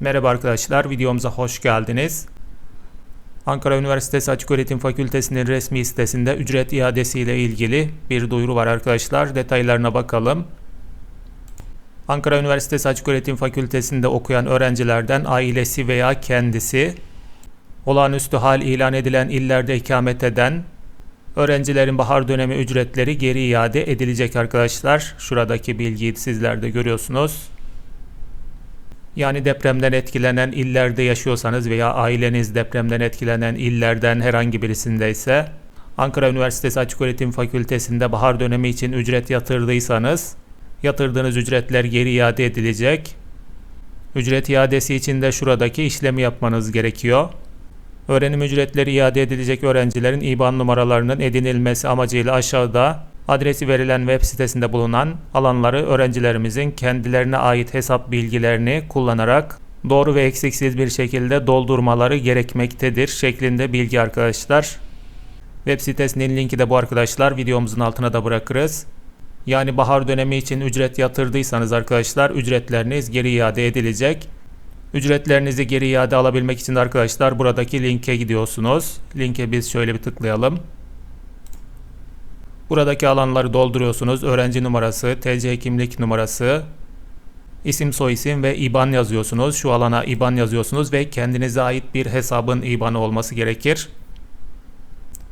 Merhaba arkadaşlar, videomuza hoş geldiniz. Ankara Üniversitesi Açıköğretim Fakültesi'nin resmi sitesinde ücret iadesi ile ilgili bir duyuru var arkadaşlar. Detaylarına bakalım. Ankara Üniversitesi Açıköğretim Fakültesi'nde okuyan öğrencilerden ailesi veya kendisi olağanüstü hal ilan edilen illerde ikamet eden öğrencilerin bahar dönemi ücretleri geri iade edilecek arkadaşlar. Şuradaki bilgiyi sizler de görüyorsunuz. Yani depremden etkilenen illerde yaşıyorsanız veya aileniz depremden etkilenen illerden herhangi birisindeyse Ankara Üniversitesi Açıköğretim Fakültesi'nde bahar dönemi için ücret yatırdıysanız yatırdığınız ücretler geri iade edilecek. Ücret iadesi için de şuradaki işlemi yapmanız gerekiyor. Öğrenim ücretleri iade edilecek öğrencilerin IBAN numaralarının edinilmesi amacıyla aşağıda adresi verilen web sitesinde bulunan alanları öğrencilerimizin kendilerine ait hesap bilgilerini kullanarak doğru ve eksiksiz bir şekilde doldurmaları gerekmektedir şeklinde bilgi arkadaşlar. Web sitesinin linki de bu arkadaşlar videomuzun altına da bırakırız. Yani bahar dönemi için ücret yatırdıysanız arkadaşlar ücretleriniz geri iade edilecek. Ücretlerinizi geri iade alabilmek için arkadaşlar buradaki linke gidiyorsunuz. Linke biz şöyle bir tıklayalım. Buradaki alanları dolduruyorsunuz. Öğrenci numarası, TC kimlik numarası, isim soyisim ve IBAN yazıyorsunuz. Şu alana IBAN yazıyorsunuz ve kendinize ait bir hesabın IBAN'ı olması gerekir.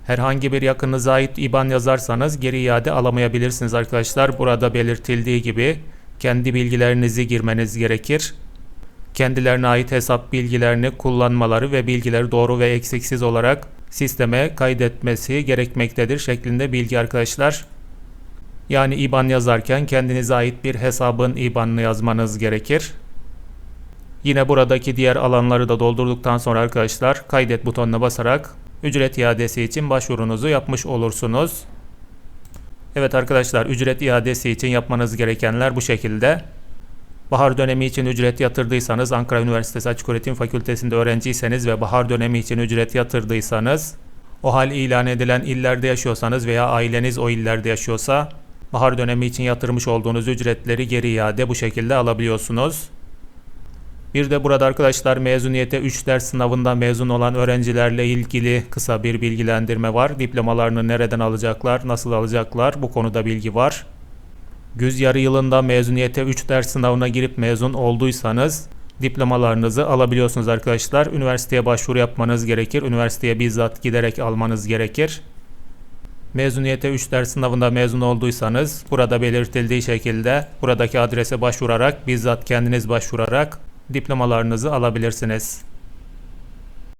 Herhangi bir yakınınıza ait IBAN yazarsanız geri iade alamayabilirsiniz arkadaşlar. Burada belirtildiği gibi kendi bilgilerinizi girmeniz gerekir. Kendilerine ait hesap bilgilerini kullanmaları ve bilgileri doğru ve eksiksiz olarak sisteme kaydetmesi gerekmektedir şeklinde bilgi arkadaşlar. Yani IBAN yazarken kendinize ait bir hesabın IBAN'ını yazmanız gerekir. Yine buradaki diğer alanları da doldurduktan sonra arkadaşlar kaydet butonuna basarak ücret iadesi için başvurunuzu yapmış olursunuz. Evet arkadaşlar ücret iadesi için yapmanız gerekenler bu şekilde. Bahar dönemi için ücret yatırdıysanız Ankara Üniversitesi Açıköğretim Fakültesi'nde öğrenciyseniz ve bahar dönemi için ücret yatırdıysanız o hal ilan edilen illerde yaşıyorsanız veya aileniz o illerde yaşıyorsa bahar dönemi için yatırmış olduğunuz ücretleri geri iade bu şekilde alabiliyorsunuz. Bir de burada arkadaşlar mezuniyete 3 ders sınavından mezun olan öğrencilerle ilgili kısa bir bilgilendirme var. Diplomalarını nereden alacaklar, nasıl alacaklar bu konuda bilgi var. Güz yarı yılında mezuniyete 3 ders sınavına girip mezun olduysanız diplomalarınızı alabiliyorsunuz arkadaşlar. Üniversiteye başvuru yapmanız gerekir. Üniversiteye bizzat giderek almanız gerekir. Mezuniyete 3 ders sınavında mezun olduysanız burada belirtildiği şekilde buradaki adrese başvurarak bizzat kendiniz başvurarak diplomalarınızı alabilirsiniz.